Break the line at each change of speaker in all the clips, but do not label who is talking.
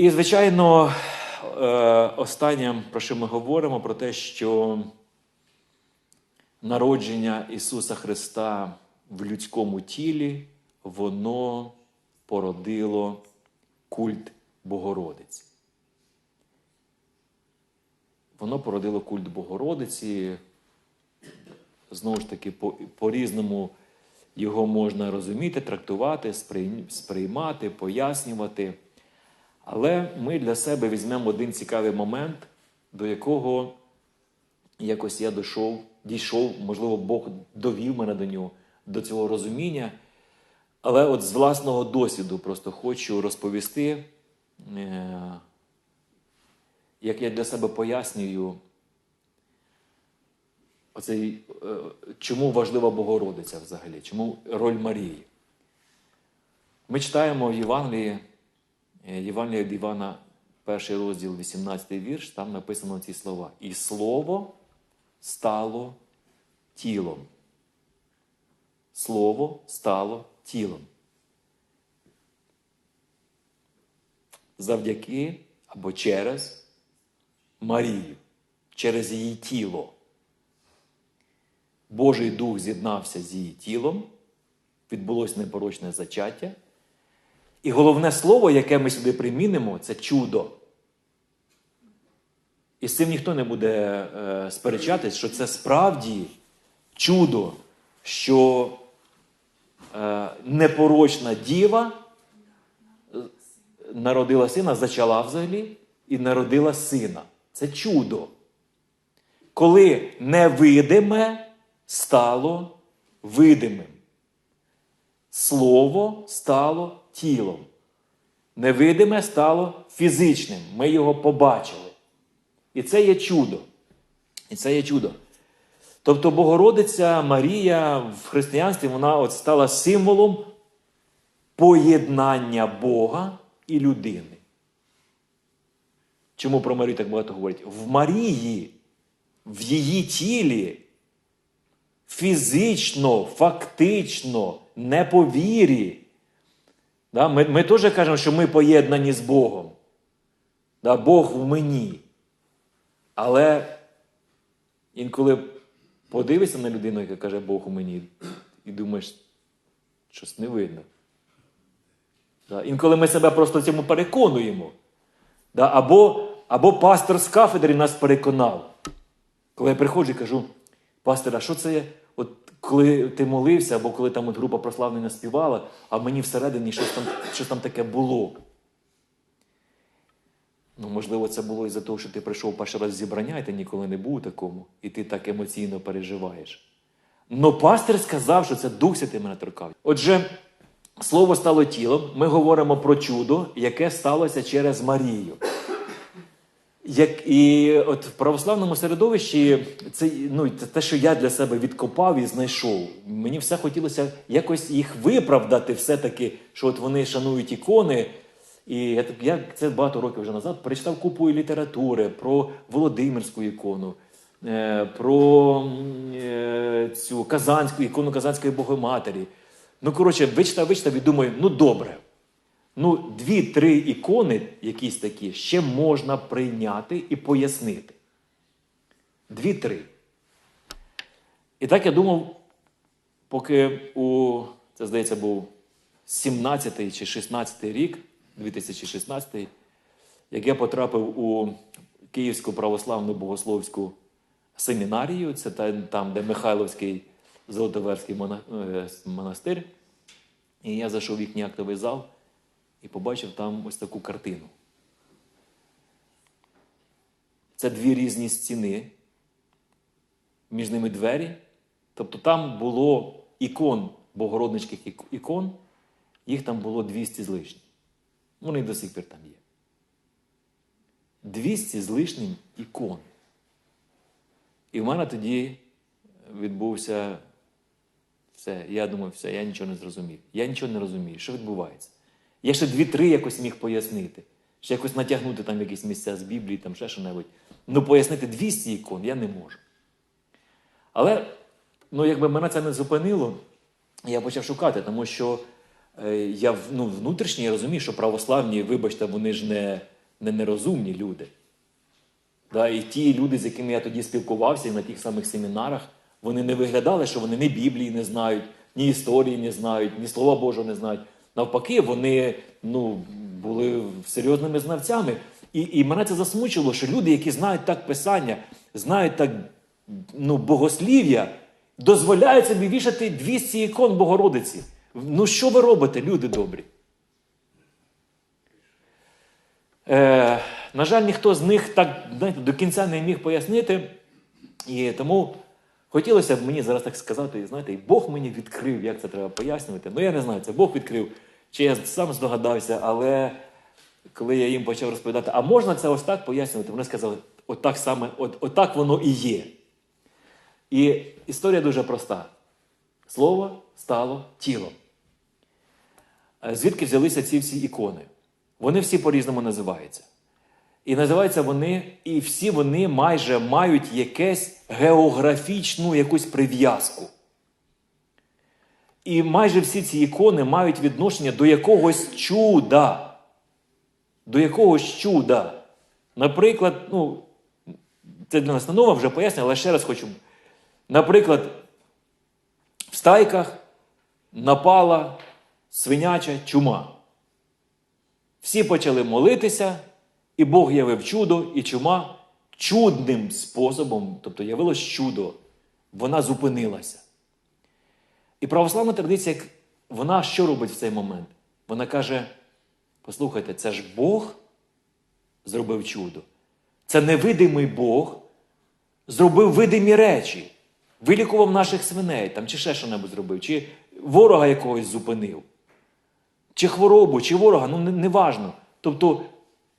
І, звичайно, е, останнє, про що ми говоримо, про те, що народження Ісуса Христа в людському тілі, воно породило культ Богородиці. Воно породило культ Богородиці. Знову ж таки, по- по-різному його можна розуміти, трактувати, сприймати, пояснювати. Але ми для себе візьмемо один цікавий момент, до якого якось я дійшов, дійшов, можливо, Бог довів мене до нього, до цього розуміння. Але от з власного досвіду просто хочу розповісти, е, як я для себе пояснюю, оцей, е, чому важлива Богородиця взагалі, чому роль Марії. Ми читаємо в Євангелії, Євангелія від Івана, перший розділ, 18 вірш, там написано ці слова. І слово стало тілом. Слово стало тілом. Завдяки або через Марію, через її тіло. Божий Дух з'єднався з її тілом, відбулось непорочне зачаття. І головне слово, яке ми сюди примінимо, це чудо. І з цим ніхто не буде е, сперечатись, що це справді чудо, що е, непорочна діва народила сина, зачала взагалі і народила сина. Це чудо. Коли невидиме стало видимим. Слово стало тілом. Невидиме стало фізичним. Ми його побачили. І це є чудо. І це є чудо. Тобто Богородиця Марія в християнстві вона от стала символом поєднання Бога і людини. Чому про Марію так багато говорять? В Марії, в її тілі, фізично, фактично, не по вірі. Да? Ми, ми теж кажемо, що ми поєднані з Богом. Да? Бог в мені. Але інколи подивишся на людину, яка каже Бог у мені, і думаєш, щось не видно. Да? Інколи ми себе просто цьому переконуємо. Да? Або, або пастор з кафедри нас переконав. Коли я приходжу і кажу, пастор, а що це? От коли ти молився, або коли там от група прославлення співала, а мені всередині щось там, щось там таке було. Ну, можливо, це було із-за того, що ти прийшов перший раз зібрання, і ти ніколи не був такому, і ти так емоційно переживаєш. Но пастир сказав, що це Дух Святий мене торкав. Отже, слово стало тілом. Ми говоримо про чудо, яке сталося через Марію. Як, і от в православному середовищі це, ну, те, що я для себе відкопав і знайшов. Мені все хотілося якось їх виправдати, все-таки, що от вони шанують ікони. І я, я це багато років вже назад перечитав купу літератури про Володимирську ікону, е, про е, цю Казанську ікону Казанської Богоматері. Ну, коротше, вичитав, вичитав і думаю, ну добре. Ну, дві-три ікони, якісь такі, ще можна прийняти і пояснити. Дві-три. І так я думав, поки у, це здається, був 17 чи 16 рік, 2016, як я потрапив у Київську православну богословську семінарію, це там, де Михайловський Золотоверський е, монастир. І я зайшов в їхній актовий зал і побачив там ось таку картину. Це дві різні стіни, між ними двері. Тобто там було ікон, богородницьких ік- ікон, їх там було 200 з лишнім. Вони до сих пір там є. 200 з лишнім ікон. І в мене тоді відбувся все. Я думаю, все, я нічого не зрозумів. Я нічого не розумію. Що відбувається? Я ще дві-три якось міг пояснити. Ще якось натягнути там якісь місця з Біблії, там ще що-небудь. Ну, пояснити 200 ікон я не можу. Але, ну, якби мене це не зупинило, я почав шукати, тому що е, я ну, внутрішньо я розумію, що православні, вибачте, вони ж не, не нерозумні люди. Да, і ті люди, з якими я тоді спілкувався на тих самих семінарах, вони не виглядали, що вони ні Біблії не знають, ні історії не знають, ні Слова Божого не знають. Навпаки, вони ну, були серйозними знавцями. І, і мене це засмучило, що люди, які знають так Писання, знають так ну, богослів'я, дозволяють собі вішати 200 ікон Богородиці. Ну що ви робите, люди добрі? Е, на жаль, ніхто з них так знаєте, до кінця не міг пояснити. І тому хотілося б мені зараз так сказати, знаєте, і Бог мені відкрив, як це треба пояснювати. Ну, я не знаю, це Бог відкрив, чи я сам здогадався, але коли я їм почав розповідати, а можна це ось так пояснювати, вони сказали, отак саме, от, отак воно і є. І історія дуже проста. Слово стало тілом. Е, Звідки взялися ці всі ікони? Вони всі по-різному називаються. І називаються вони, і всі вони майже мають якесь географічну якусь прив'язку. І майже всі ці ікони мають відношення до якогось чуда. До якогось чуда. Наприклад, ну, це для нас не нова вже пояснення, але ще раз хочу. Наприклад, в стайках напала свиняча чума. Всі почали молитися, і Бог явив чудо, і чума чудним способом, тобто явилось чудо, вона зупинилася. І православна традиція, вона що робить в цей момент? Вона каже: послухайте, це ж Бог зробив чудо. Це невидимий Бог зробив видимі речі, вилікував наших свиней там, чи ще що-небудь зробив, чи ворога якогось зупинив чи хворобу, чи ворога, ну не, не. Тобто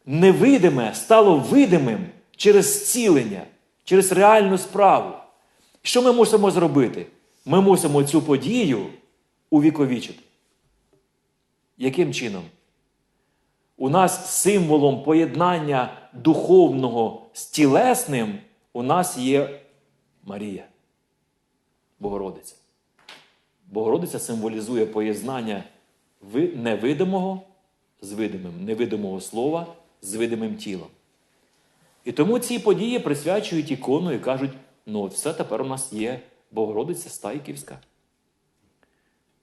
невидиме стало видимим через зцілення, через реальну справу. Що ми мусимо зробити? Ми мусимо цю подію увіковічити. Яким чином? У нас символом поєднання духовного з тілесним у нас є Марія, Богородиця. Богородиця символізує поєднання невидимого з видимим, невидимого слова з видимим тілом. І тому ці події присвячують ікону і кажуть: ну, все тепер у нас є Богородиця Стайківська.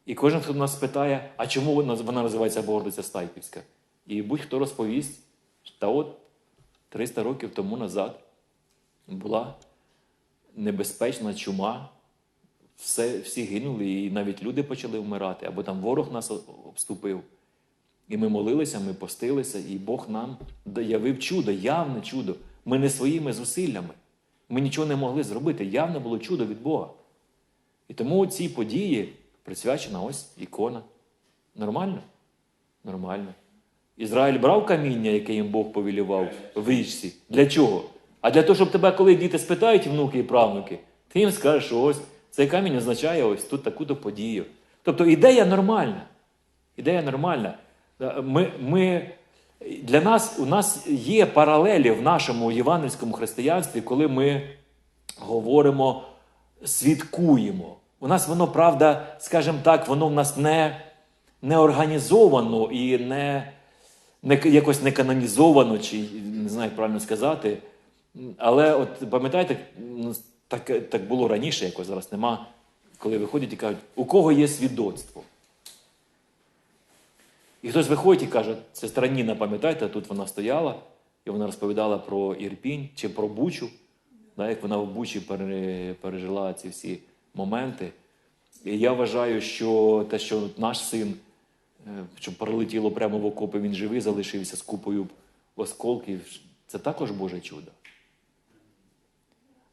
І кожен, хто нас питає, а чому вона називається Богородиця Стайківська? І будь-хто розповість, та от 300 років тому назад була небезпечна чума, все, всі гинули, і навіть люди почали вмирати, або там ворог нас обступив. І ми молилися, ми постилися, і Бог нам явив чудо, явне чудо. Ми не своїми зусиллями. Ми нічого не могли зробити. Явне було чудо від Бога. І тому цій події присвячена ось ікона. Нормально? Нормально. Ізраїль брав каміння, яке їм Бог повілював в річці. Для чого? А для того, щоб тебе, коли діти спитають, внуки і правнуки, ти їм скажеш, що ось цей камінь означає ось тут таку-то подію. Тобто ідея нормальна. Ідея нормальна. Е, Ми, ми, для нас у нас є паралелі в нашому євангельському християнстві, коли ми говоримо, свідкуємо. У нас воно, правда, скажімо так, воно в нас не, не організовано і не, не якось не канонізовано, чи не знаю, як правильно сказати. Але от пам'ятаєте, ну, так, так було раніше, якось зараз нема, коли виходять і кажуть, у кого є свідоцтво? І хтось виходить і каже, сестра Ніна, пам'ятаєте, тут вона стояла, і вона розповідала про Ірпінь чи про Бучу, да, як вона в Бучі пережила ці всі моменти. І я вважаю, що те, що наш син, е, що прилетіло прямо в окопи, він живий залишився з купою осколків, це також Боже чудо.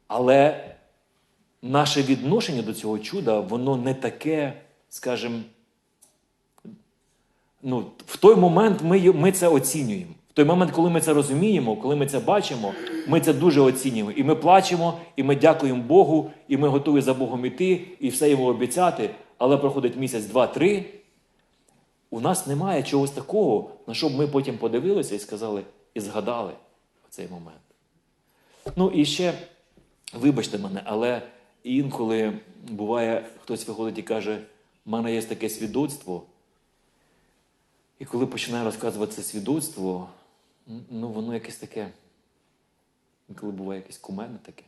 Але наше відношення до цього чуда, воно не таке, скажімо, ну, в той момент ми, ми це оцінюємо. В той момент, коли ми це розуміємо, коли ми це бачимо, ми це дуже оцінюємо. І ми плачемо, і ми дякуємо Богу, і ми готові за Богом іти, і все йому обіцяти. Але проходить місяць, два, три. У нас немає чогось такого, на що б ми потім подивилися і сказали, і згадали цей момент. Ну і ще, вибачте мене, але інколи буває, хтось виходить і каже, в мене є таке свідоцтво, І коли починаю розказувати це свідоцтво, ну воно якесь таке. Коли буває якесь кумене таке.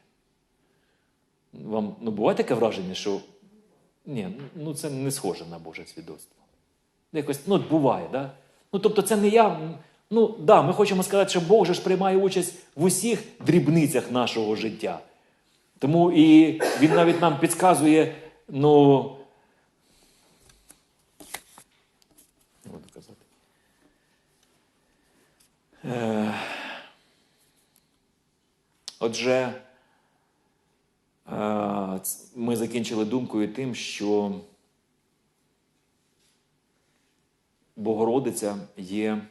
Вам ну, буває таке враження, що ні, ну це не схоже на Боже свідоцтво. Якось, ну, буває, да? Ну, тобто, це не я. Ну, да, ми хочемо сказати, що Бог же ж приймає участь в усіх дрібницях нашого життя. Тому і він навіть нам підказує, ну. Не буду казати. Е, Отже, е, ми закінчили думкою тим, що Богородиця є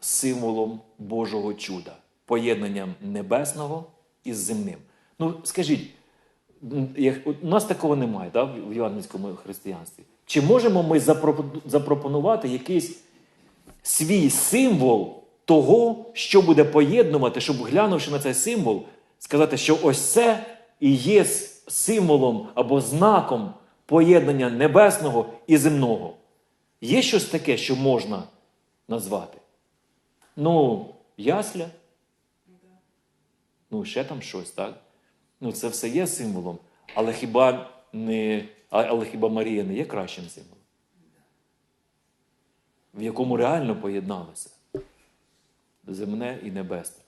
символом Божого чуда, поєднанням небесного із земним. Ну, скажіть, у нас такого немає да, в євангельському християнстві. Чи можемо ми запропонувати якийсь свій символ того, що буде поєднувати, щоб глянувши на цей символ, сказати, що ось це і є символом або знаком поєднання небесного і земного. Є щось таке, що можна назвати? Ну, ясля. Ну, ще там щось, так? Ну, це все є символом, але хіба не, але хіба Марія не є кращим символом? в якому реально поєдналися земне і небесне.